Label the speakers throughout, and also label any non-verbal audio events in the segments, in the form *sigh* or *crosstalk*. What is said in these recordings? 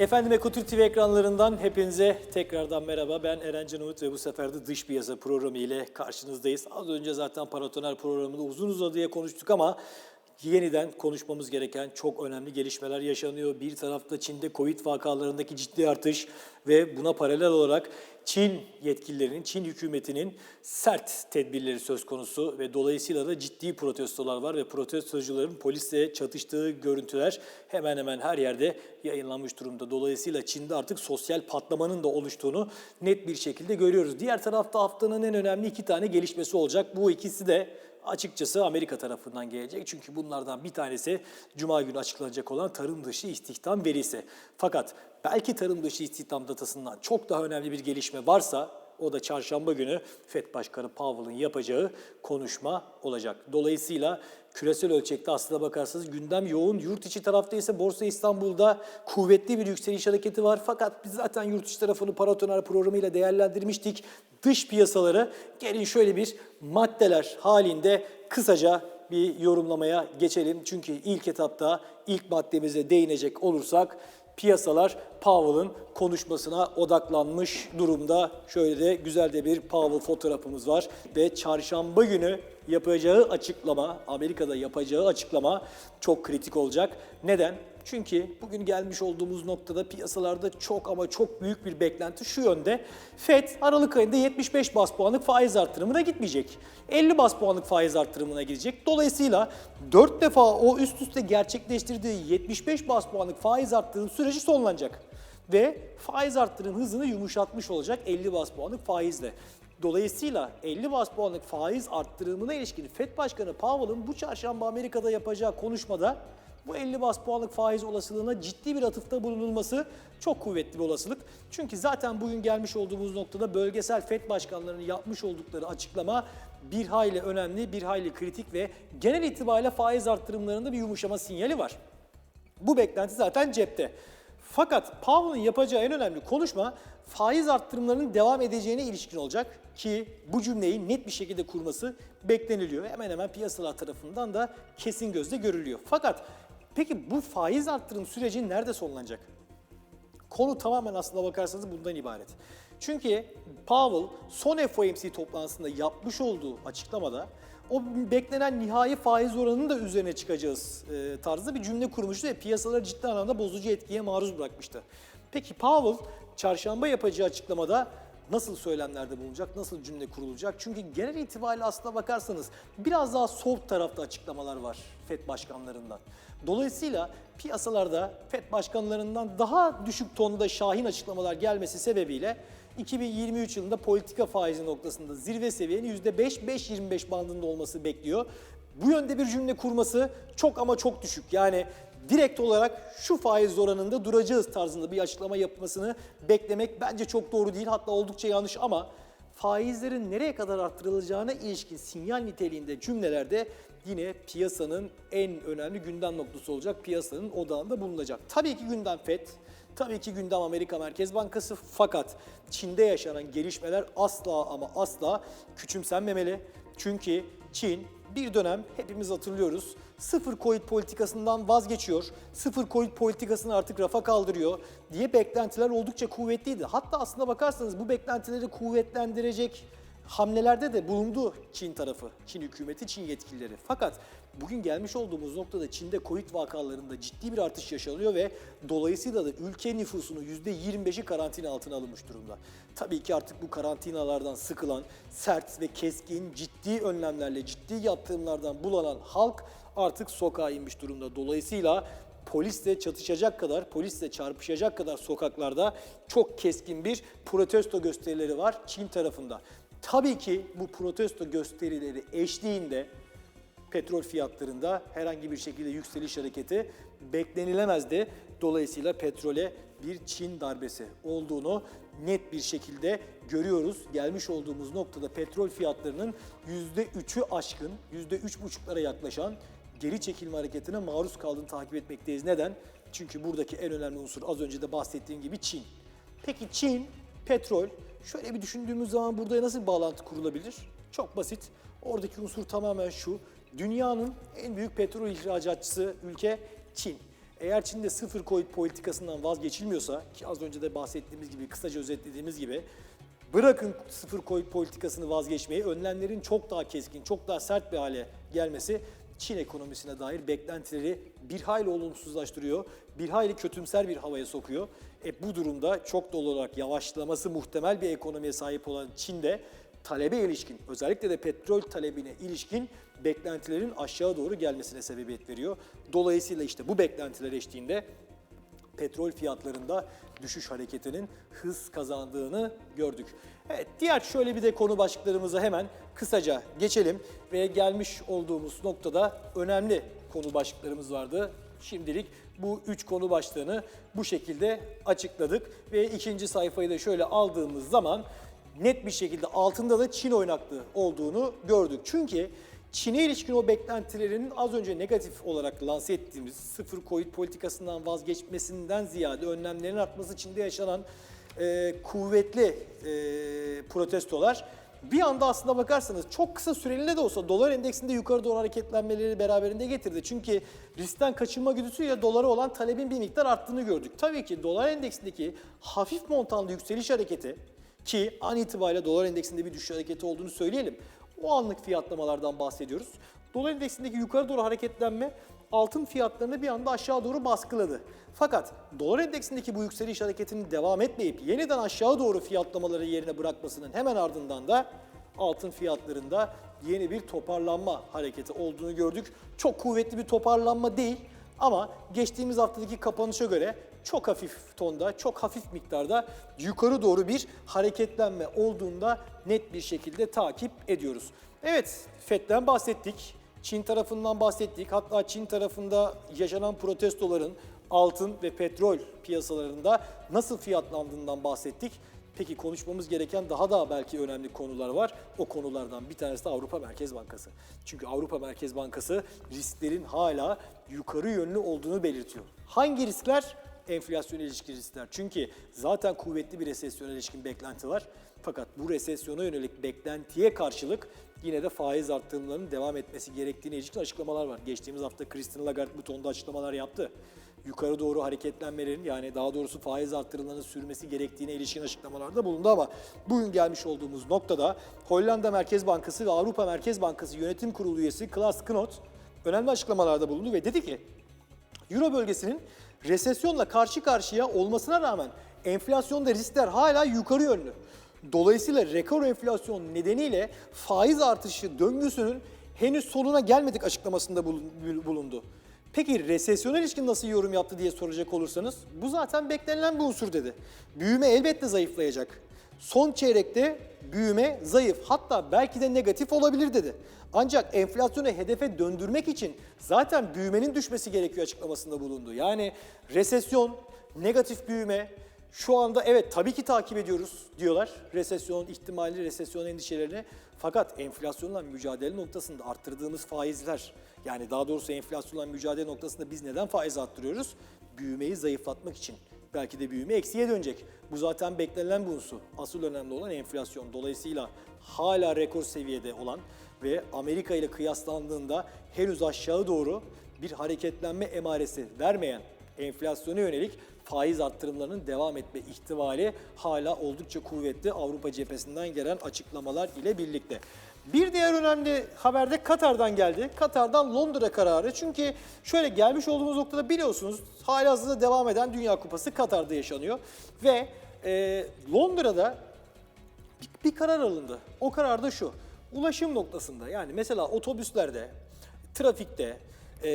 Speaker 1: Efendim Ekotürk TV ekranlarından hepinize tekrardan merhaba. Ben Eren Can Umut ve bu sefer de dış piyasa programı ile karşınızdayız. Az önce zaten Paratoner programında uzun uzadıya konuştuk ama yeniden konuşmamız gereken çok önemli gelişmeler yaşanıyor. Bir tarafta Çin'de Covid vakalarındaki ciddi artış ve buna paralel olarak Çin yetkililerinin, Çin hükümetinin sert tedbirleri söz konusu ve dolayısıyla da ciddi protestolar var ve protestocuların polisle çatıştığı görüntüler hemen hemen her yerde yayınlanmış durumda. Dolayısıyla Çin'de artık sosyal patlamanın da oluştuğunu net bir şekilde görüyoruz. Diğer tarafta haftanın en önemli iki tane gelişmesi olacak. Bu ikisi de açıkçası Amerika tarafından gelecek. Çünkü bunlardan bir tanesi Cuma günü açıklanacak olan tarım dışı istihdam verisi. Fakat belki tarım dışı istihdam datasından çok daha önemli bir gelişme varsa o da çarşamba günü FED Başkanı Powell'ın yapacağı konuşma olacak. Dolayısıyla küresel ölçekte aslına bakarsanız gündem yoğun. Yurt içi tarafta ise Borsa İstanbul'da kuvvetli bir yükseliş hareketi var. Fakat biz zaten yurt içi tarafını paratoner programıyla değerlendirmiştik. Dış piyasaları gelin şöyle bir maddeler halinde kısaca bir yorumlamaya geçelim. Çünkü ilk etapta ilk maddemize değinecek olursak piyasalar Powell'ın konuşmasına odaklanmış durumda. Şöyle de güzel de bir Powell fotoğrafımız var ve çarşamba günü yapacağı açıklama, Amerika'da yapacağı açıklama çok kritik olacak. Neden? Çünkü bugün gelmiş olduğumuz noktada piyasalarda çok ama çok büyük bir beklenti şu yönde. FED Aralık ayında 75 bas puanlık faiz artırımına gitmeyecek. 50 bas puanlık faiz artırımına gidecek. Dolayısıyla 4 defa o üst üste gerçekleştirdiği 75 bas puanlık faiz artırım süreci sonlanacak. Ve faiz artırım hızını yumuşatmış olacak 50 bas puanlık faizle. Dolayısıyla 50 bas puanlık faiz arttırımına ilişkin FED Başkanı Powell'ın bu çarşamba Amerika'da yapacağı konuşmada bu 50 bas puanlık faiz olasılığına ciddi bir atıfta bulunulması çok kuvvetli bir olasılık. Çünkü zaten bugün gelmiş olduğumuz noktada bölgesel FED başkanlarının yapmış oldukları açıklama bir hayli önemli, bir hayli kritik ve genel itibariyle faiz arttırımlarında bir yumuşama sinyali var. Bu beklenti zaten cepte. Fakat Powell'ın yapacağı en önemli konuşma faiz arttırımlarının devam edeceğine ilişkin olacak ki bu cümleyi net bir şekilde kurması bekleniliyor. Hemen hemen piyasalar tarafından da kesin gözle görülüyor. Fakat peki bu faiz arttırım süreci nerede sonlanacak? Konu tamamen aslında bakarsanız bundan ibaret. Çünkü Powell son FOMC toplantısında yapmış olduğu açıklamada o beklenen nihai faiz oranının da üzerine çıkacağız e, tarzda bir cümle kurmuştu ve piyasaları ciddi anlamda bozucu etkiye maruz bırakmıştı. Peki Powell çarşamba yapacağı açıklamada nasıl söylemlerde bulunacak, nasıl cümle kurulacak? Çünkü genel itibariyle aslına bakarsanız biraz daha soft tarafta açıklamalar var FED başkanlarından. Dolayısıyla piyasalarda FED başkanlarından daha düşük tonda şahin açıklamalar gelmesi sebebiyle 2023 yılında politika faizi noktasında zirve seviyenin %5-5.25 bandında olması bekliyor. Bu yönde bir cümle kurması çok ama çok düşük. Yani direkt olarak şu faiz oranında duracağız tarzında bir açıklama yapmasını beklemek bence çok doğru değil. Hatta oldukça yanlış ama faizlerin nereye kadar arttırılacağına ilişkin sinyal niteliğinde cümlelerde yine piyasanın en önemli gündem noktası olacak. Piyasanın odağında bulunacak. Tabii ki gündem FED, tabii ki gündem Amerika Merkez Bankası fakat Çin'de yaşanan gelişmeler asla ama asla küçümsenmemeli. Çünkü Çin bir dönem hepimiz hatırlıyoruz sıfır Covid politikasından vazgeçiyor, sıfır Covid politikasını artık rafa kaldırıyor diye beklentiler oldukça kuvvetliydi. Hatta aslında bakarsanız bu beklentileri kuvvetlendirecek hamlelerde de bulundu Çin tarafı, Çin hükümeti, Çin yetkilileri. Fakat bugün gelmiş olduğumuz noktada Çin'de Covid vakalarında ciddi bir artış yaşanıyor ve dolayısıyla da ülke nüfusunun %25'i karantina altına alınmış durumda. Tabii ki artık bu karantinalardan sıkılan, sert ve keskin, ciddi önlemlerle, ciddi yaptırımlardan bulanan halk artık sokağa inmiş durumda. Dolayısıyla polisle çatışacak kadar, polisle çarpışacak kadar sokaklarda çok keskin bir protesto gösterileri var Çin tarafında. Tabii ki bu protesto gösterileri eşliğinde petrol fiyatlarında herhangi bir şekilde yükseliş hareketi beklenilemezdi. Dolayısıyla petrole bir Çin darbesi olduğunu net bir şekilde görüyoruz. Gelmiş olduğumuz noktada petrol fiyatlarının %3'ü aşkın, %3,5'lara yaklaşan geri çekilme hareketine maruz kaldığını takip etmekteyiz. Neden? Çünkü buradaki en önemli unsur az önce de bahsettiğim gibi Çin. Peki Çin, petrol, şöyle bir düşündüğümüz zaman burada nasıl bir bağlantı kurulabilir? Çok basit. Oradaki unsur tamamen şu. Dünyanın en büyük petrol ihracatçısı ülke Çin. Eğer Çin'de sıfır Covid politikasından vazgeçilmiyorsa ki az önce de bahsettiğimiz gibi kısaca özetlediğimiz gibi bırakın sıfır Covid politikasını vazgeçmeyi önlemlerin çok daha keskin, çok daha sert bir hale gelmesi Çin ekonomisine dair beklentileri bir hayli olumsuzlaştırıyor, bir hayli kötümser bir havaya sokuyor. E bu durumda çok doğal olarak yavaşlaması muhtemel bir ekonomiye sahip olan Çin'de talebe ilişkin, özellikle de petrol talebine ilişkin beklentilerin aşağı doğru gelmesine sebebiyet veriyor. Dolayısıyla işte bu beklentiler eşliğinde petrol fiyatlarında düşüş hareketinin hız kazandığını gördük. Evet, diğer şöyle bir de konu başlıklarımıza hemen kısaca geçelim ve gelmiş olduğumuz noktada önemli konu başlıklarımız vardı. Şimdilik bu üç konu başlığını bu şekilde açıkladık ve ikinci sayfayı da şöyle aldığımız zaman net bir şekilde altında da Çin oynaklığı olduğunu gördük. Çünkü Çin'e ilişkin o beklentilerin az önce negatif olarak lanse ettiğimiz sıfır Covid politikasından vazgeçmesinden ziyade önlemlerin artması Çin'de yaşanan e, kuvvetli e, protestolar bir anda aslında bakarsanız çok kısa süreli de olsa dolar endeksinde yukarı doğru hareketlenmeleri beraberinde getirdi. Çünkü riskten kaçınma güdüsüyle dolara olan talebin bir miktar arttığını gördük. Tabii ki dolar endeksindeki hafif montanlı yükseliş hareketi ki an itibariyle dolar endeksinde bir düşüş hareketi olduğunu söyleyelim. O anlık fiyatlamalardan bahsediyoruz. Dolar endeksindeki yukarı doğru hareketlenme altın fiyatlarını bir anda aşağı doğru baskıladı. Fakat dolar endeksindeki bu yükseliş hareketinin devam etmeyip yeniden aşağı doğru fiyatlamaları yerine bırakmasının hemen ardından da altın fiyatlarında yeni bir toparlanma hareketi olduğunu gördük. Çok kuvvetli bir toparlanma değil ama geçtiğimiz haftadaki kapanışa göre çok hafif tonda, çok hafif miktarda yukarı doğru bir hareketlenme olduğunda net bir şekilde takip ediyoruz. Evet, FED'den bahsettik. Çin tarafından bahsettik. Hatta Çin tarafında yaşanan protestoların altın ve petrol piyasalarında nasıl fiyatlandığından bahsettik. Peki konuşmamız gereken daha da belki önemli konular var. O konulardan bir tanesi de Avrupa Merkez Bankası. Çünkü Avrupa Merkez Bankası risklerin hala yukarı yönlü olduğunu belirtiyor. Hangi riskler? Enflasyona ilişkin riskler. Çünkü zaten kuvvetli bir resesyona ilişkin beklenti var. Fakat bu resesyona yönelik beklentiye karşılık yine de faiz arttırımlarının devam etmesi gerektiğine ilişkin açıklamalar var. Geçtiğimiz hafta Christine Lagarde bu tonda açıklamalar yaptı. Yukarı doğru hareketlenmelerin yani daha doğrusu faiz arttırımlarının sürmesi gerektiğine ilişkin açıklamalarda bulundu ama bugün gelmiş olduğumuz noktada Hollanda Merkez Bankası ve Avrupa Merkez Bankası Yönetim Kurulu üyesi Klaas Knot önemli açıklamalarda bulundu ve dedi ki Euro bölgesinin resesyonla karşı karşıya olmasına rağmen enflasyonda riskler hala yukarı yönlü. Dolayısıyla rekor enflasyon nedeniyle faiz artışı döngüsünün henüz sonuna gelmedik açıklamasında bulun- bulundu. Peki resesyona ilişkin nasıl yorum yaptı diye soracak olursanız bu zaten beklenilen bir unsur dedi. Büyüme elbette zayıflayacak. Son çeyrekte büyüme zayıf hatta belki de negatif olabilir dedi. Ancak enflasyonu hedefe döndürmek için zaten büyümenin düşmesi gerekiyor açıklamasında bulundu. Yani resesyon, negatif büyüme şu anda evet tabii ki takip ediyoruz diyorlar. Resesyon ihtimali, resesyon endişelerini. Fakat enflasyonla mücadele noktasında arttırdığımız faizler yani daha doğrusu enflasyonla mücadele noktasında biz neden faiz arttırıyoruz? Büyümeyi zayıflatmak için. Belki de büyüme eksiye dönecek. Bu zaten beklenen bir. Asıl önemli olan enflasyon. Dolayısıyla hala rekor seviyede olan ve Amerika ile kıyaslandığında henüz aşağı doğru bir hareketlenme emaresi vermeyen enflasyona yönelik faiz arttırımlarının devam etme ihtimali hala oldukça kuvvetli Avrupa cephesinden gelen açıklamalar ile birlikte. Bir diğer önemli haber de Katar'dan geldi. Katar'dan Londra kararı. Çünkü şöyle gelmiş olduğumuz noktada biliyorsunuz halihazırda devam eden Dünya Kupası Katar'da yaşanıyor. Ve e, Londra'da bir, bir karar alındı. O karar da şu. Ulaşım noktasında yani mesela otobüslerde, trafikte, e,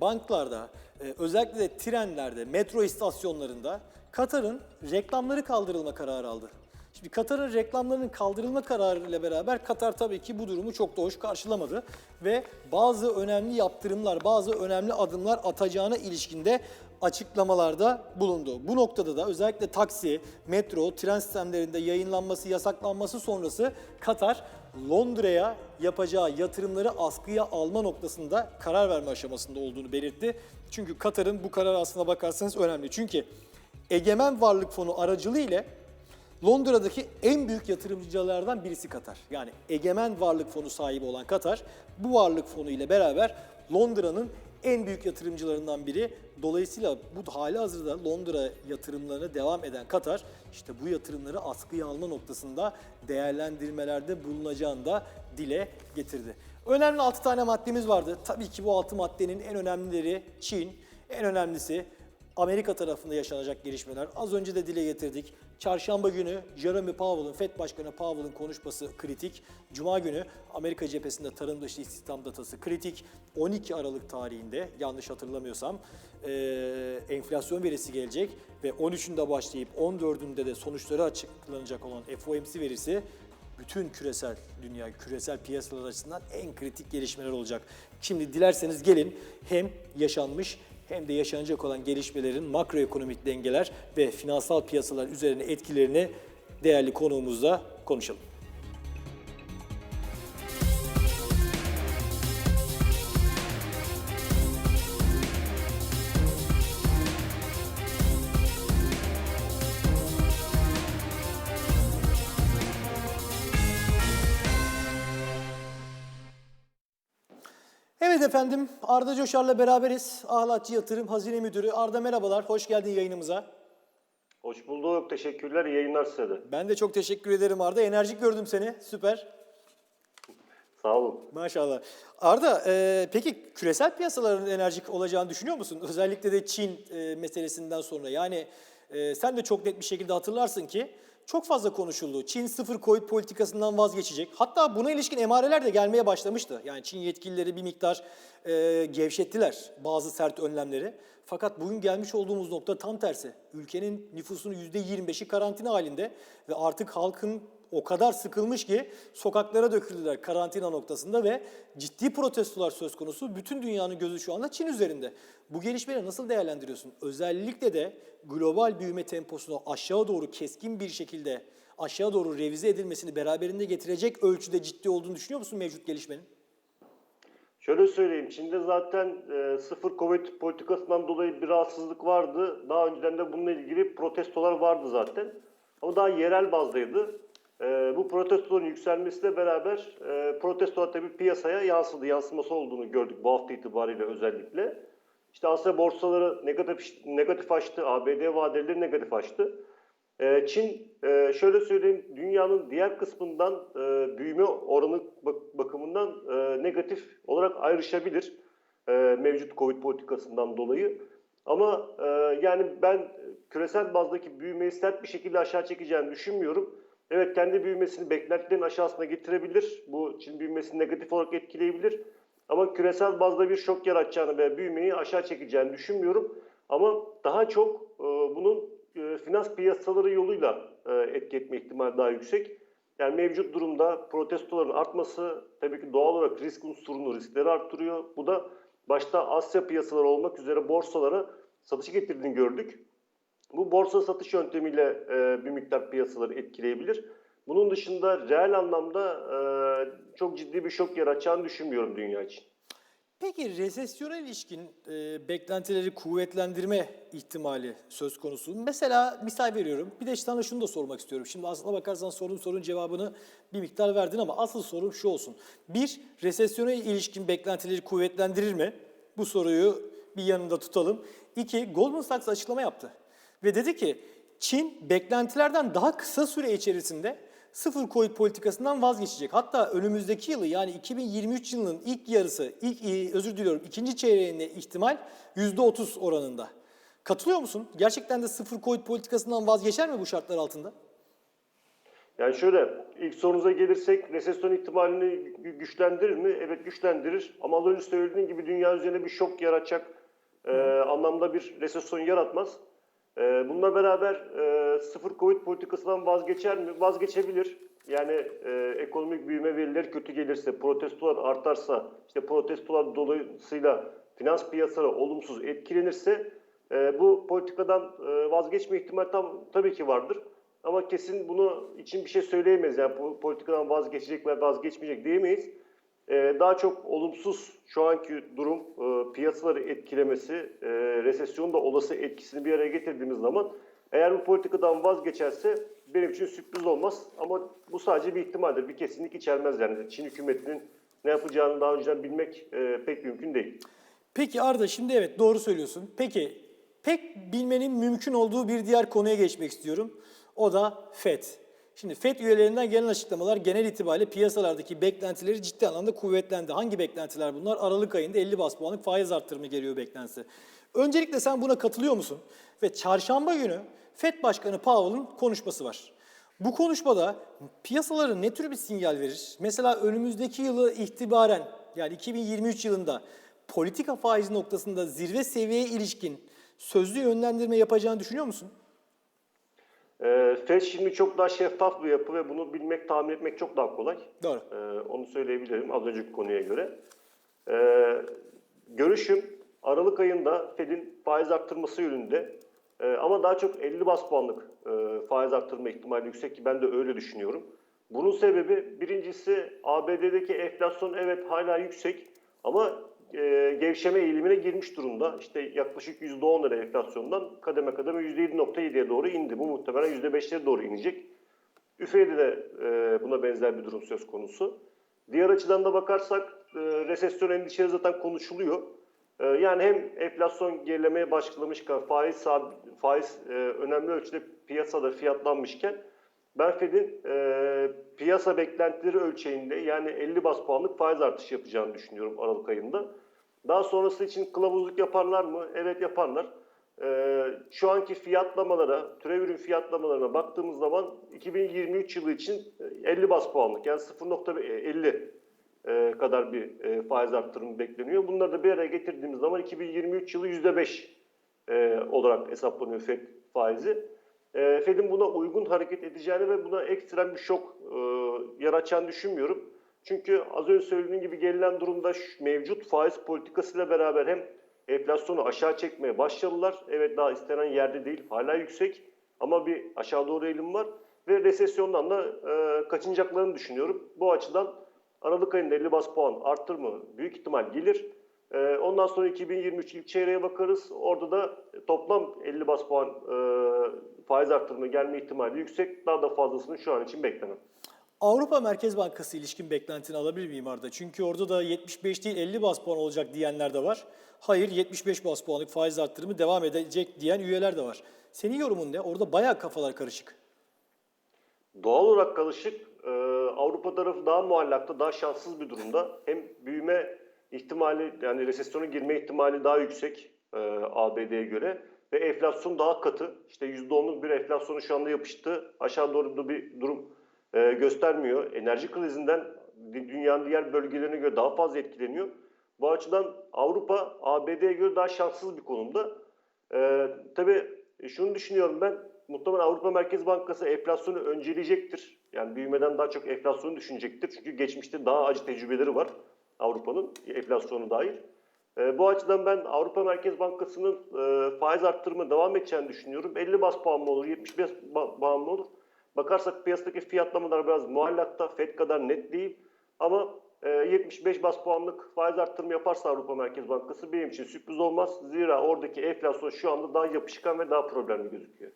Speaker 1: banklarda, e, özellikle de trenlerde, metro istasyonlarında Katar'ın reklamları kaldırılma kararı aldı. Şimdi Katar'ın reklamlarının kaldırılma kararıyla beraber Katar tabii ki bu durumu çok da hoş karşılamadı ve bazı önemli yaptırımlar, bazı önemli adımlar atacağına ilişkinde açıklamalarda bulundu. Bu noktada da özellikle taksi, metro, tren sistemlerinde yayınlanması, yasaklanması sonrası Katar Londra'ya yapacağı yatırımları askıya alma noktasında karar verme aşamasında olduğunu belirtti. Çünkü Katar'ın bu karar aslına bakarsanız önemli. Çünkü Egemen Varlık Fonu aracılığı ile Londra'daki en büyük yatırımcılardan birisi Katar. Yani egemen varlık fonu sahibi olan Katar bu varlık fonu ile beraber Londra'nın en büyük yatırımcılarından biri. Dolayısıyla bu hali hazırda Londra yatırımlarına devam eden Katar işte bu yatırımları askıya alma noktasında değerlendirmelerde bulunacağını da dile getirdi. Önemli 6 tane maddemiz vardı. Tabii ki bu 6 maddenin en önemlileri Çin, en önemlisi Amerika tarafında yaşanacak gelişmeler. Az önce de dile getirdik. Çarşamba günü Jeremy Powell'ın, FED Başkanı Powell'ın konuşması kritik. Cuma günü Amerika cephesinde tarım dışı istihdam datası kritik. 12 Aralık tarihinde yanlış hatırlamıyorsam eee, enflasyon verisi gelecek ve 13'ünde başlayıp 14'ünde de sonuçları açıklanacak olan FOMC verisi bütün küresel dünya, küresel piyasalar açısından en kritik gelişmeler olacak. Şimdi dilerseniz gelin hem yaşanmış hem de yaşanacak olan gelişmelerin makroekonomik dengeler ve finansal piyasalar üzerine etkilerini değerli konuğumuzla konuşalım. Efendim, Arda Coşar'la beraberiz. Ahlatçı Yatırım Hazine Müdürü Arda merhabalar, hoş geldin yayınımıza.
Speaker 2: Hoş bulduk. Teşekkürler. İyi yayınlar size de.
Speaker 1: Ben de çok teşekkür ederim Arda. Enerjik gördüm seni, süper. *laughs*
Speaker 2: Sağ olun.
Speaker 1: Maşallah. Arda, e, peki küresel piyasaların enerjik olacağını düşünüyor musun? *laughs* Özellikle de Çin e, meselesinden sonra. Yani e, sen de çok net bir şekilde hatırlarsın ki çok fazla konuşuldu. Çin sıfır Covid politikasından vazgeçecek. Hatta buna ilişkin emareler de gelmeye başlamıştı. Yani Çin yetkilileri bir miktar e, gevşettiler bazı sert önlemleri. Fakat bugün gelmiş olduğumuz nokta tam tersi. Ülkenin nüfusunun %25'i karantina halinde ve artık halkın o kadar sıkılmış ki sokaklara döküldüler karantina noktasında ve ciddi protestolar söz konusu. Bütün dünyanın gözü şu anda Çin üzerinde. Bu gelişmeleri nasıl değerlendiriyorsun? Özellikle de global büyüme temposunu aşağı doğru keskin bir şekilde aşağı doğru revize edilmesini beraberinde getirecek ölçüde ciddi olduğunu düşünüyor musun mevcut gelişmenin?
Speaker 2: Şöyle söyleyeyim. Çin'de zaten e, sıfır Covid politikasından dolayı bir rahatsızlık vardı. Daha önceden de bununla ilgili protestolar vardı zaten. Ama daha yerel bazdaydı. E, bu protestoların yükselmesiyle beraber e, protestolar tabii piyasaya yansıdı. Yansıması olduğunu gördük bu hafta itibariyle özellikle. İşte Asya borsaları negatif, negatif açtı. ABD vadeleri negatif açtı. Ee, Çin e, şöyle söyleyeyim dünyanın diğer kısmından e, büyüme oranı bak- bakımından e, negatif olarak ayrışabilir e, mevcut Covid politikasından dolayı. Ama e, yani ben küresel bazdaki büyümeyi sert bir şekilde aşağı çekeceğini düşünmüyorum. Evet kendi büyümesini beklentilerin aşağısına getirebilir. Bu Çin büyümesini negatif olarak etkileyebilir. Ama küresel bazda bir şok yaratacağını ve büyümeyi aşağı çekeceğini düşünmüyorum. Ama daha çok e, bunun e, finans piyasaları yoluyla e, etki etme ihtimali daha yüksek. Yani mevcut durumda protestoların artması tabii ki doğal olarak risk unsurunu, riskleri arttırıyor. Bu da başta Asya piyasaları olmak üzere borsalara satışı getirdiğini gördük. Bu borsa satış yöntemiyle e, bir miktar piyasaları etkileyebilir. Bunun dışında reel anlamda e, çok ciddi bir şok yaratacağını düşünmüyorum dünya için.
Speaker 1: Peki resesyona ilişkin e, beklentileri kuvvetlendirme ihtimali söz konusu. Mesela misal veriyorum. Bir de sana şunu da sormak istiyorum. Şimdi aslına bakarsan sorun sorun cevabını bir miktar verdin ama asıl sorum şu olsun. Bir, resesyona ilişkin beklentileri kuvvetlendirir mi? Bu soruyu bir yanında tutalım. İki, Goldman Sachs açıklama yaptı. Ve dedi ki Çin beklentilerden daha kısa süre içerisinde sıfır Covid politikasından vazgeçecek. Hatta önümüzdeki yılı yani 2023 yılının ilk yarısı, ilk e, özür diliyorum ikinci çeyreğinde ihtimal %30 oranında. Katılıyor musun? Gerçekten de sıfır Covid politikasından vazgeçer mi bu şartlar altında?
Speaker 2: Yani şöyle, ilk sorunuza gelirsek resesyon ihtimalini gü- güçlendirir mi? Evet güçlendirir. Ama az önce söylediğim gibi dünya üzerine bir şok yaratacak e, anlamda bir resesyon yaratmaz. E, bununla beraber e, sıfır Covid politikasından vazgeçer mi? Vazgeçebilir. Yani e, ekonomik büyüme verileri kötü gelirse, protestolar artarsa, işte protestolar dolayısıyla finans piyasaları olumsuz etkilenirse e, bu politikadan e, vazgeçme ihtimali tam tabii ki vardır. Ama kesin bunu için bir şey söyleyemeyiz. Yani bu politikadan vazgeçecek ve vazgeçmeyecek diyemeyiz. Ee, daha çok olumsuz şu anki durum e, piyasaları etkilemesi, e, resesyonun da olası etkisini bir araya getirdiğimiz zaman eğer bu politikadan vazgeçerse benim için sürpriz olmaz. Ama bu sadece bir ihtimaldir. Bir kesinlik içermez yani. Çin hükümetinin ne yapacağını daha önceden bilmek e, pek mümkün değil.
Speaker 1: Peki Arda şimdi evet doğru söylüyorsun. Peki pek bilmenin mümkün olduğu bir diğer konuya geçmek istiyorum. O da FED. Şimdi FED üyelerinden gelen açıklamalar genel itibariyle piyasalardaki beklentileri ciddi anlamda kuvvetlendi. Hangi beklentiler bunlar? Aralık ayında 50 bas puanlık faiz arttırımı geliyor beklentisi. Öncelikle sen buna katılıyor musun? Ve çarşamba günü FED Başkanı Powell'ın konuşması var. Bu konuşmada piyasalara ne tür bir sinyal verir? Mesela önümüzdeki yılı itibaren yani 2023 yılında politika faizi noktasında zirve seviyeye ilişkin sözlü yönlendirme yapacağını düşünüyor musun?
Speaker 2: Ee, FED şimdi çok daha şeffaf bir yapı ve bunu bilmek, tahmin etmek çok daha kolay.
Speaker 1: Doğru.
Speaker 2: Ee, onu söyleyebilirim az önceki konuya göre. Ee, görüşüm Aralık ayında Fed'in faiz arttırması yönünde Ee, ama daha çok 50 bas puanlık e, faiz arttırma ihtimali yüksek ki ben de öyle düşünüyorum. Bunun sebebi birincisi ABD'deki enflasyon evet hala yüksek ama e, gevşeme eğilimine girmiş durumda. İşte yaklaşık %10 lira enflasyondan kademe kademe %7.7'ye doğru indi. Bu muhtemelen %5'lere doğru inecek. Üfe'de de e, buna benzer bir durum söz konusu. Diğer açıdan da bakarsak e, resesyon endişeleri zaten konuşuluyor. E, yani hem enflasyon gerilemeye başlamışken faiz faiz e, önemli ölçüde piyasada fiyatlanmışken ben e, piyasa beklentileri ölçeğinde yani 50 bas puanlık faiz artışı yapacağını düşünüyorum Aralık ayında. Daha sonrası için kılavuzluk yaparlar mı? Evet yaparlar. Ee, şu anki fiyatlamalara, türev ürün fiyatlamalarına baktığımız zaman 2023 yılı için 50 bas puanlık yani 0.50 e, kadar bir e, faiz arttırımı bekleniyor. Bunları da bir araya getirdiğimiz zaman 2023 yılı %5 e, olarak hesaplanıyor FED faizi. E, Fed'in buna uygun hareket edeceğini ve buna ekstrem bir şok e, yaratacağını düşünmüyorum. Çünkü az önce söylediğim gibi gelinen durumda mevcut faiz politikasıyla beraber hem enflasyonu aşağı çekmeye başladılar. Evet daha istenen yerde değil, hala yüksek ama bir aşağı doğru eğilim var ve resesyondan da e, kaçınacaklarını düşünüyorum. Bu açıdan Aralık ayında 50 bas puan arttırma büyük ihtimal gelir. E, ondan sonra 2023 ilk çeyreğe bakarız. Orada da toplam 50 bas puan e, faiz arttırma gelme ihtimali yüksek. Daha da fazlasını şu an için beklemem.
Speaker 1: Avrupa Merkez Bankası ilişkin beklentini alabilir miyim Arda? Çünkü orada da 75 değil 50 bas puan olacak diyenler de var. Hayır 75 bas puanlık faiz arttırımı devam edecek diyen üyeler de var. Senin yorumun ne? Orada bayağı kafalar karışık.
Speaker 2: Doğal olarak karışık. Ee, Avrupa tarafı daha muallakta, daha şanssız bir durumda. Hem büyüme ihtimali, yani resesyona girme ihtimali daha yüksek e, ABD'ye göre. Ve enflasyon daha katı. İşte %10'luk bir enflasyonu şu anda yapıştı. Aşağı doğru da bir durum e, göstermiyor. Enerji krizinden dü- dünyanın diğer bölgelerine göre daha fazla etkileniyor. Bu açıdan Avrupa ABD'ye göre daha şanssız bir konumda. Ee, tabii şunu düşünüyorum ben, muhtemelen Avrupa Merkez Bankası enflasyonu önceleyecektir. Yani büyümeden daha çok enflasyonu düşünecektir. Çünkü geçmişte daha acı tecrübeleri var Avrupa'nın enflasyonu dair. Ee, bu açıdan ben Avrupa Merkez Bankası'nın e, faiz arttırımı devam edeceğini düşünüyorum. 50 bas puan mı olur, 75 ba- puan mı olur? Bakarsak piyasadaki fiyatlamalar biraz muallakta, FED kadar net değil. Ama e, 75 bas puanlık faiz arttırımı yaparsa Avrupa Merkez Bankası benim için sürpriz olmaz. Zira oradaki enflasyon şu anda daha yapışkan ve daha problemli gözüküyor.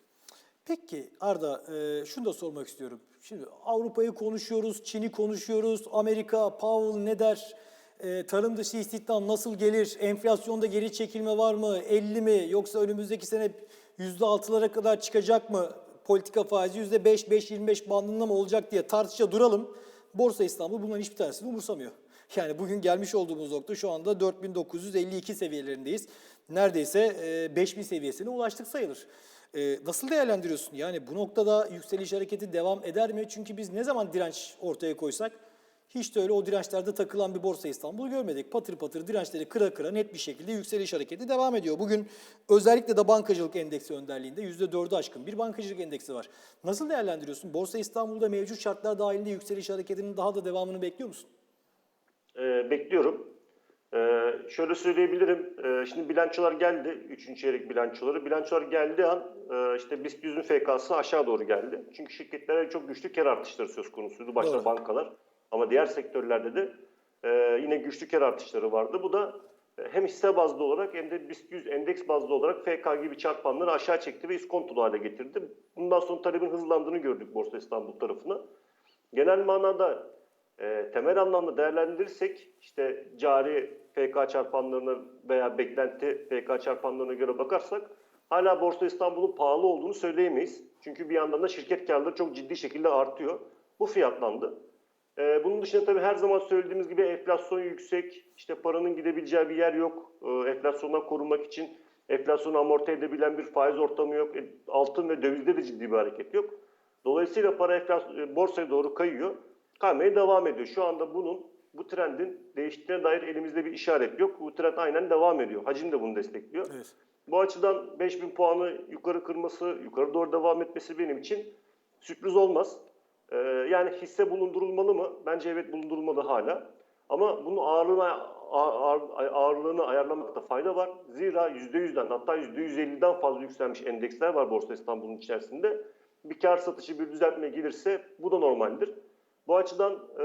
Speaker 1: Peki Arda e, şunu da sormak istiyorum. Şimdi Avrupa'yı konuşuyoruz, Çin'i konuşuyoruz, Amerika, Powell ne der? E, tarım dışı istihdam nasıl gelir? Enflasyonda geri çekilme var mı? 50 mi? Yoksa önümüzdeki sene %6'lara kadar çıkacak mı? Politika faizi %5, 5-25 bandında mı olacak diye tartışa duralım. Borsa İstanbul bunların hiçbir tanesini umursamıyor. *laughs* Yani bugün gelmiş olduğumuz nokta şu anda 4952 seviyelerindeyiz. Neredeyse e, 5000 seviyesine ulaştık sayılır. E, nasıl değerlendiriyorsun? Yani bu noktada yükseliş hareketi devam eder mi? Çünkü biz ne zaman direnç ortaya koysak hiç de öyle o dirençlerde takılan bir Borsa İstanbul görmedik. Patır patır dirençleri kıra kıra net bir şekilde yükseliş hareketi devam ediyor. Bugün özellikle de bankacılık endeksi önderliğinde %4'ü aşkın bir bankacılık endeksi var. Nasıl değerlendiriyorsun? Borsa İstanbul'da mevcut şartlar dahilinde yükseliş hareketinin daha da devamını bekliyor musun?
Speaker 2: Ee, bekliyorum. Ee, şöyle söyleyebilirim. Ee, şimdi bilançolar geldi. Üçüncü çeyrek bilançoları. Bilançolar geldiği an e, işte BIST 100'ün FK'sı aşağı doğru geldi. Çünkü şirketlere çok güçlü kar artışları söz konusuydu. Başta
Speaker 1: Doğru.
Speaker 2: bankalar. Ama diğer sektörlerde de e, yine güçlü kar artışları vardı. Bu da e, hem hisse bazlı olarak hem de BIST 100 endeks bazlı olarak FK gibi çarpanları aşağı çekti ve iskontolu hale getirdi. Bundan sonra talebin hızlandığını gördük Borsa İstanbul tarafına. Genel manada e, temel anlamda değerlendirirsek işte cari FK çarpanlarına veya beklenti FK çarpanlarına göre bakarsak hala Borsa İstanbul'un pahalı olduğunu söyleyemeyiz. Çünkü bir yandan da şirket karları çok ciddi şekilde artıyor. Bu fiyatlandı. Ee, bunun dışında tabii her zaman söylediğimiz gibi enflasyon yüksek, işte paranın gidebileceği bir yer yok. Ee, enflasyondan korunmak için enflasyonu amorti edebilen bir faiz ortamı yok. E, Altın ve dövizde de ciddi bir hareket yok. Dolayısıyla para enflasyon, e, borsaya doğru kayıyor. Kaymaya devam ediyor. Şu anda bunun, bu trendin değiştiğine dair elimizde bir işaret yok. Bu trend aynen devam ediyor. Hacim de bunu destekliyor.
Speaker 1: Evet.
Speaker 2: Bu açıdan 5000 puanı yukarı kırması, yukarı doğru devam etmesi benim için sürpriz olmaz. Ee, yani hisse bulundurulmalı mı? Bence evet bulundurulmalı hala. Ama bunun ağırlığına, ağır, ağır- ağırlığını ayarlamakta fayda var. Zira %100'den hatta %150'den fazla yükselmiş endeksler var Borsa İstanbul'un içerisinde. Bir kar satışı, bir düzeltme gelirse bu da normaldir. Bu açıdan e,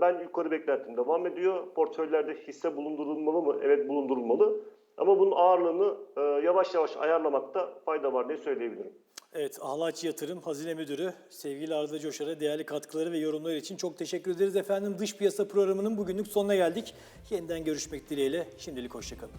Speaker 2: ben yukarı beklentim devam ediyor. Portföylerde hisse bulundurulmalı mı? Evet bulundurulmalı. Ama bunun ağırlığını e, yavaş yavaş ayarlamakta fayda var diye söyleyebilirim.
Speaker 1: Evet, Ağlaç Yatırım Hazine Müdürü sevgili Arda Coşar'a değerli katkıları ve yorumları için çok teşekkür ederiz efendim. Dış piyasa programının bugünlük sonuna geldik. Yeniden görüşmek dileğiyle. Şimdilik hoşçakalın.